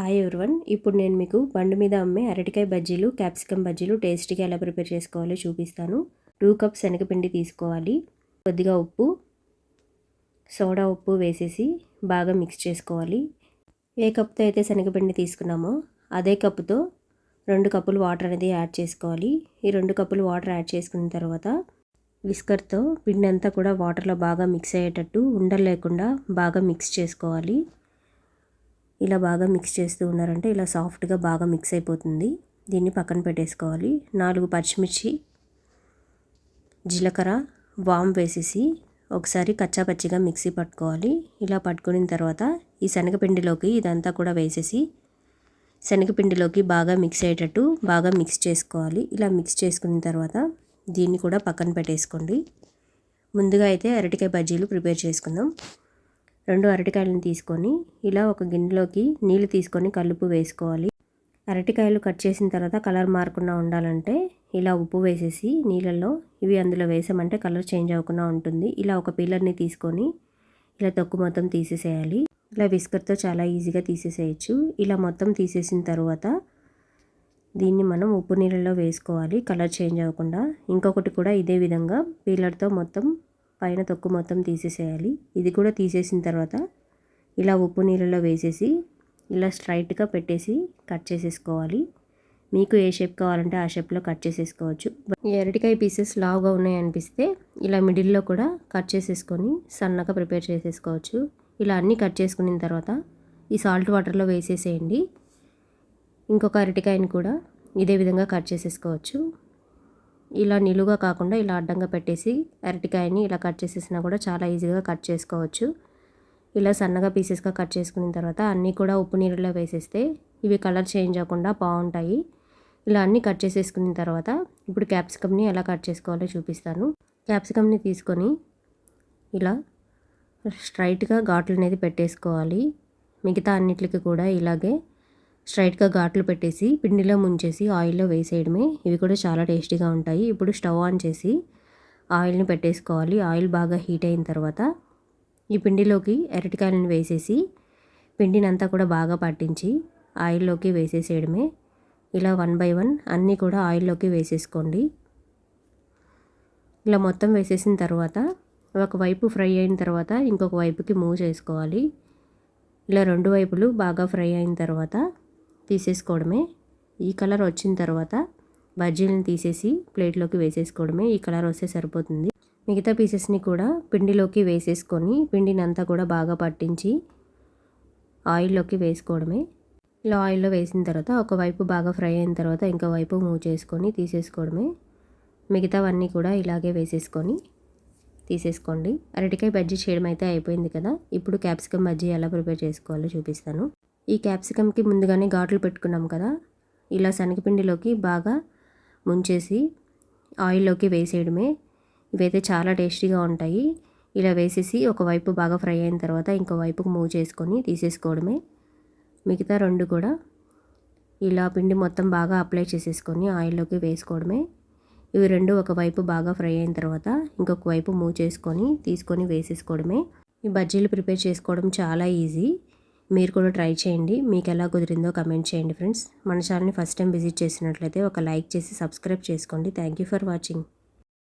Hi everyone ఇప్పుడు నేను మీకు బండి మీద అమ్మే అరటికాయ బజ్జీలు క్యాప్సికమ్ బజ్జీలు టేస్ట్గా ఎలా ప్రిపేర్ చేసుకోవాలో చూపిస్తాను. టూ కప్ శనగపిండి తీసుకోవాలి. కొద్దిగా ఉప్పు సోడా ఉప్పు వేసేసి బాగా మిక్స్ చేసుకోవాలి. ఏ కప్తో అయితే శనగపిండి తీసుకున్నామో అదే కప్పుతో రెండు కప్పులు వాటర్ అనేది యాడ్ చేసుకోవాలి. ఈ రెండు కప్పులు వాటర్ యాడ్ చేసుకున్న తర్వాత విస్కర్తో పిండి అంతా కూడా వాటర్లో బాగా మిక్స్ అయ్యేటట్టు ఉండలేకుండా బాగా మిక్స్ చేసుకోవాలి. ఇలా బాగా మిక్స్ చేస్తూ ఉన్నారంటే ఇలా సాఫ్ట్గా బాగా మిక్స్ అయిపోతుంది. దీన్ని పక్కన పెట్టేసుకోవాలి. నాలుగు పచ్చిమిర్చి జీలకర్ర వామ్ వేసేసి ఒకసారి కచ్చా పచ్చిగా మిక్సీ పట్టుకోవాలి. ఇలా పట్టుకున్న తర్వాత ఈ శనగపిండిలోకి ఇదంతా కూడా వేసేసి శనగపిండిలోకి బాగా మిక్స్ అయ్యేటట్టు బాగా మిక్స్ చేసుకోవాలి. ఇలా మిక్స్ చేసుకున్న తర్వాత దీన్ని కూడా పక్కన పెట్టేసుకోండి. ముందుగా అయితే అరటికాయ బజ్జీలు ప్రిపేర్ చేసుకుందాం. రెండు అరటికాయలను తీసుకొని ఇలా ఒక గిన్నెలోకి నీళ్ళు తీసుకొని కలుపు వేసుకోవాలి. అరటికాయలు కట్ చేసిన తర్వాత కలర్ మారకుండా ఉండాలంటే ఇలా ఉప్పు వేసేసి నీళ్ళల్లో ఇవి అందులో వేసామంటే కలర్ చేంజ్ అవ్వకుండా ఉంటుంది. ఇలా ఒక పీలర్ని తీసుకొని ఇలా తొక్కు మొత్తం తీసేసేయాలి. ఇలా విస్కర్తో చాలా ఈజీగా తీసేసేయచ్చు. ఇలా మొత్తం తీసేసిన తర్వాత దీన్ని మనం ఉప్పు నీళ్ళలో వేసుకోవాలి. కలర్ చేంజ్ అవ్వకుండా. ఇంకొకటి కూడా ఇదే విధంగా పీలర్తో మొత్తం పైన తొక్కు మొత్తం తీసేసేయాలి. ఇది కూడా తీసేసిన తర్వాత ఇలా ఉప్పు నీళ్ళలో వేసేసి ఇలా స్ట్రైట్గా పెట్టేసి కట్ చేసేసుకోవాలి. మీకు ఏ షేప్ కావాలంటే ఆ షేప్లో కట్ చేసేసుకోవచ్చు. ఈ అరటికాయ పీసెస్ లావుగా ఉన్నాయి అనిపిస్తే ఇలా మిడిల్లో కూడా కట్ చేసేసుకొని సన్నగా ప్రిపేర్ చేసేసుకోవచ్చు. ఇలా అన్నీ కట్ చేసుకున్న తర్వాత ఈ సాల్ట్ వాటర్లో వేసేసేయండి. ఇంకొక అరటికాయని కూడా ఇదే విధంగా కట్ చేసేసుకోవచ్చు. ఇలా నిలువుగా కాకుండా ఇలా అడ్డంగా పెట్టేసి అరటికాయని ఇలా కట్ చేసేసినా కూడా చాలా ఈజీగా కట్ చేసుకోవచ్చు. ఇలా సన్నగా పీసెస్గా కట్ చేసుకున్న తర్వాత అన్నీ కూడా ఉప్పు నీరులో వేసేస్తే ఇవి కలర్ చేంజ్ అవ్వకుండా బాగుంటాయి. ఇలా అన్నీ కట్ చేసేసుకున్న తర్వాత ఇప్పుడు క్యాప్సికమ్ని ఎలా కట్ చేసుకోవాలో చూపిస్తాను. క్యాప్సికమ్ని తీసుకొని ఇలా స్ట్రైట్గా ఘాట్లు అనేది పెట్టేసుకోవాలి. మిగతా అన్నిటికి కూడా ఇలాగే స్ట్రైట్గా ఘాట్లు పెట్టేసి పిండిలో ముంచేసి ఆయిల్లో వేసేయడమే. ఇవి కూడా చాలా టేస్టీగా ఉంటాయి. ఇప్పుడు స్టవ్ ఆన్ చేసి ఆయిల్ని పెట్టేసుకోవాలి. ఆయిల్ బాగా హీట్ అయిన తర్వాత ఈ పిండిలోకి అరటికాయలను వేసేసి పిండిని అంతా కూడా బాగా పట్టించి ఆయిల్లోకి వేసేసేయడమే. ఇలా వన్ బై వన్ అన్నీ కూడా ఆయిల్లోకి వేసేసుకోండి. ఇలా మొత్తం వేసేసిన తర్వాత ఒకవైపు ఫ్రై అయిన తర్వాత ఇంకొక వైపుకి మూవ్ చేసుకోవాలి. ఇలా రెండు వైపులు బాగా ఫ్రై అయిన తర్వాత తీసేసుకోవడమే. ఈ కలర్ వచ్చిన తర్వాత బజ్జీలను తీసేసి ప్లేట్లోకి వేసేసుకోవడమే. ఈ కలర్ వస్తే సరిపోతుంది. మిగతా పీసెస్ని కూడా పిండిలోకి వేసేసుకొని పిండిని అంతా కూడా బాగా పట్టించి ఆయిల్లోకి వేసుకోవడమే. ఇలా ఆయిల్లో వేసిన తర్వాత ఒకవైపు బాగా ఫ్రై అయిన తర్వాత ఇంకో వైపు మూవ్ చేసుకొని తీసేసుకోవడమే. మిగతావన్నీ కూడా ఇలాగే వేసేసుకొని తీసేసుకోండి. అరటికాయ బజ్జీ చేయడం అయితే అయిపోయింది కదా. ఇప్పుడు క్యాప్సికమ్ బజ్జీ ఎలా ప్రిపేర్ చేసుకోవాలో చూపిస్తాను. ఈ క్యాప్సికమ్కి ముందుగానే ఘాట్లు పెట్టుకున్నాం కదా ఇలా శనగపిండిలోకి బాగా ముంచేసి ఆయిల్లోకి వేసేయడమే. ఇవైతే చాలా టేస్టీగా ఉంటాయి. ఇలా వేసేసి ఒకవైపు బాగా ఫ్రై అయిన తర్వాత ఇంకో వైపుకు మూవ్ చేసుకొని తీసేసుకోవడమే. మిగతా రెండు కూడా ఇలా పిండి మొత్తం బాగా అప్లై చేసేసుకొని ఆయిల్లోకి వేసుకోవడమే. ఇవి రెండు ఒకవైపు బాగా ఫ్రై అయిన తర్వాత ఇంకొక వైపు మూవ్ చేసుకొని తీసుకొని వేసేసుకోవడమే. ఈ బజ్జీలు ప్రిపేర్ చేసుకోవడం చాలా ఈజీ. మీరు కూడా ట్రై చేయండి. మీకు ఎలా కుదిరిందో కమెంట్ చేయండి ఫ్రెండ్స్. మన ఛానల్ని ఫస్ట్ టైం విజిట్ చేసినట్లయితే ఒక లైక్ చేసి సబ్స్క్రైబ్ చేసుకోండి. Thank you for watching.